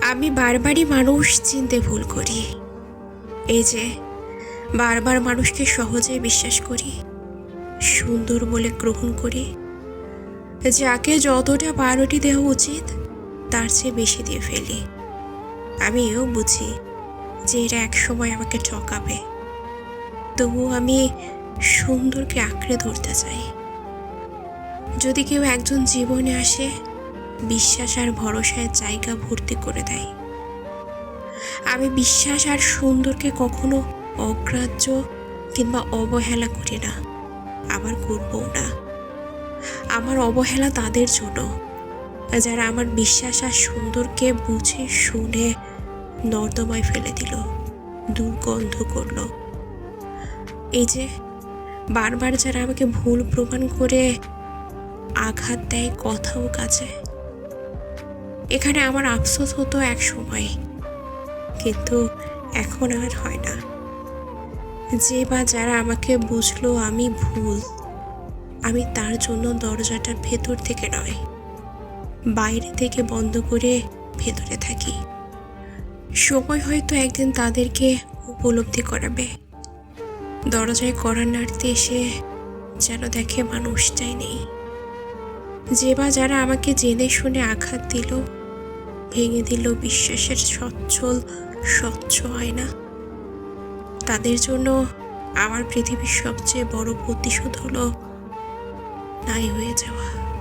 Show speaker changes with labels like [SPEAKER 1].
[SPEAKER 1] আমি বারবারই মানুষ চিনতে ভুল করি। এই যে, বারবার মানুষকে সহজে বিশ্বাস করি, সুন্দর বলে গ্রহণ করি। যাকে যতটা বারোটি দেওয়া উচিত, তার চেয়ে বেশি দিয়ে ফেলি। আমি এও বুঝি যে এরা একসময় আমাকে ঠকাবে। তবুও আমি সুন্দরকে আঁকড়ে ধরতে চাই। যদি কেউ একজন জীবনে আসে বিশ্বাস আর ভরসায় জায়গা ভর্তি করে দেয়। আমি বিশ্বাস আর সুন্দরকে কখনো অগ্রাহ্য কিংবা অবহেলা করি না। আবার করবও না। আমার অবহেলা তাদের জন্য। যারা আমার বিশ্বাস আর সুন্দরকে বুঝে, শুনে নর্দমায় ফেলে দিল, দুর্গন্ধ করল। এই যে, বারবার যারা আমাকে ভুল প্রমাণ করে আঘাত দেয় কথাও কাজে এখানে আমার আফসোস হতো এক সময়। কিন্তু এখন আর হয় না। যে বা যারা আমাকে বুঝলো আমি ভুল। আমি তার জন্য দরজাটার ভেতর থেকে নয়, বাইরে থেকে বন্ধ করে ভেতরে থাকি। সময় হয়তো একদিন তাদেরকে উপলব্ধি করাবে। দরজায় করার নাড়তে এসে যেন দেখে মানুষটাই নেই। যে বা যারা আমাকে জেনে শুনে আঘাত দিল ভেঙে দিল বিশ্বাসের সচ্ছল, স্বচ্ছ আয়না। তাদের জন্য আমার পৃথিবীর সবচেয়ে বড় প্রতিশোধ হলো, নাই হয়ে যাওয়া।